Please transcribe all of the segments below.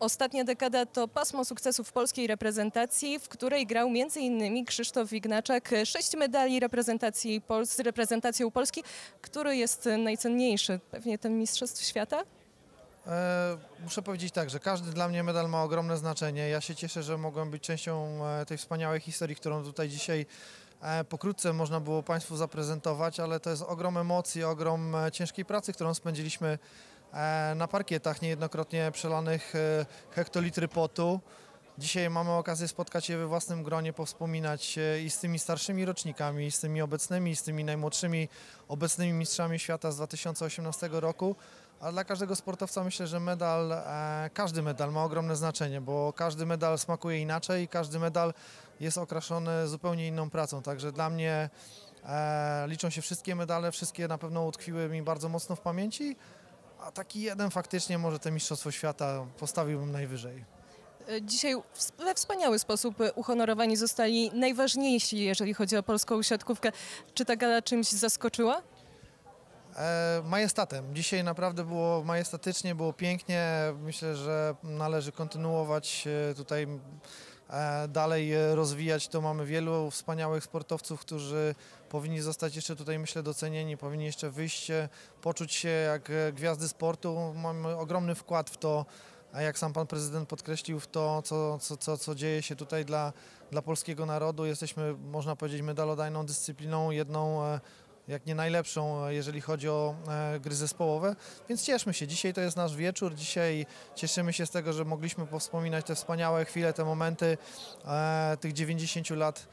Ostatnia dekada to pasmo sukcesów polskiej reprezentacji, w której grał m.in. Krzysztof Ignaczak. Sześć medali reprezentacji Pol- z reprezentacją Polski. Który jest najcenniejszy? Pewnie ten Mistrzostw Świata? E, muszę powiedzieć tak, że każdy dla mnie medal ma ogromne znaczenie. Ja się cieszę, że mogłem być częścią e, tej wspaniałej historii, którą tutaj dzisiaj e, pokrótce można było Państwu zaprezentować, ale to jest ogrom emocji, ogrom ciężkiej pracy, którą spędziliśmy na parkietach, niejednokrotnie przelanych e, hektolitry potu. Dzisiaj mamy okazję spotkać się we własnym gronie, powspominać e, i z tymi starszymi rocznikami, i z tymi obecnymi, i z tymi najmłodszymi obecnymi mistrzami świata z 2018 roku. A dla każdego sportowca myślę, że medal, e, każdy medal ma ogromne znaczenie, bo każdy medal smakuje inaczej i każdy medal jest okraszony zupełnie inną pracą. Także dla mnie e, liczą się wszystkie medale, wszystkie na pewno utkwiły mi bardzo mocno w pamięci, a taki jeden faktycznie może te Mistrzostwo Świata postawiłbym najwyżej. Dzisiaj we wspaniały sposób uhonorowani zostali najważniejsi, jeżeli chodzi o polską siatkówkę. Czy ta gala czymś zaskoczyła? E, majestatem. Dzisiaj naprawdę było majestatycznie, było pięknie. Myślę, że należy kontynuować e, tutaj e, dalej e, rozwijać to. Mamy wielu wspaniałych sportowców, którzy powinni zostać jeszcze tutaj, myślę, docenieni, powinni jeszcze wyjść, e, poczuć się jak e, gwiazdy sportu. Mamy ogromny wkład w to, a jak sam pan prezydent podkreślił, w to, co, co, co, co dzieje się tutaj dla, dla polskiego narodu. Jesteśmy, można powiedzieć, medalodajną dyscypliną, jedną e, jak nie najlepszą, e, jeżeli chodzi o e, gry zespołowe. Więc cieszmy się. Dzisiaj to jest nasz wieczór. Dzisiaj cieszymy się z tego, że mogliśmy powspominać te wspaniałe chwile, te momenty e, tych 90 lat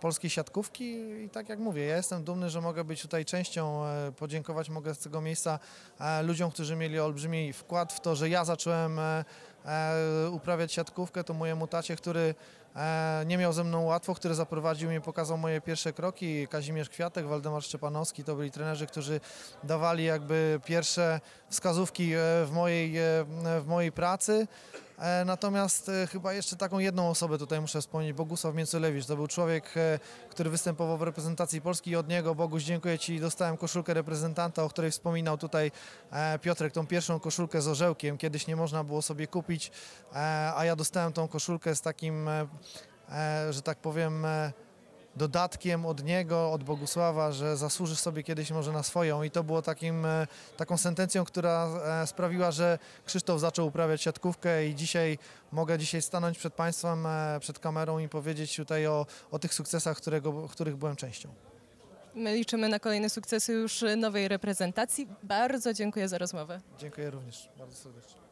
polskiej siatkówki. I tak jak mówię, ja jestem dumny, że mogę być tutaj częścią. E, podziękować mogę z tego miejsca e, ludziom, którzy mieli olbrzymi wkład w to, że ja zacząłem e, e, uprawiać siatkówkę. To mojemu tacie, który e, nie miał ze mną łatwo, który zaprowadził mnie, pokazał moje pierwsze kroki. Kazimierz Kwiatek, Waldemar Szczepanowski to byli trenerzy, którzy dawali jakby pierwsze wskazówki e, w mojej, e, w mojej pracy. E, Natomiast e, chyba jeszcze taką jedną osobę tutaj muszę wspomnieć, Bogusław Mięculewicz. To był człowiek, e, który występował w reprezentacji Polski i od niego, Boguś, dziękuję Ci, dostałem koszulkę reprezentanta, o której wspominał tutaj Piotrek, tą pierwszą koszulkę z orzełkiem. Kiedyś nie można było sobie kupić, a ja dostałem tą koszulkę z takim, że tak powiem, dodatkiem od niego, od Bogusława, że zasłużysz sobie kiedyś może na swoją i to było takim, e, taką sentencją, która e, sprawiła, że Krzysztof zaczął uprawiać siatkówkę i dzisiaj mogę dzisiaj stanąć przed Państwem, e, przed kamerą i powiedzieć tutaj o, o tych sukcesach, którego, których byłem częścią. My liczymy na kolejne sukcesy już nowej reprezentacji. Bardzo dziękuję za rozmowę. Dziękuję również bardzo serdecznie.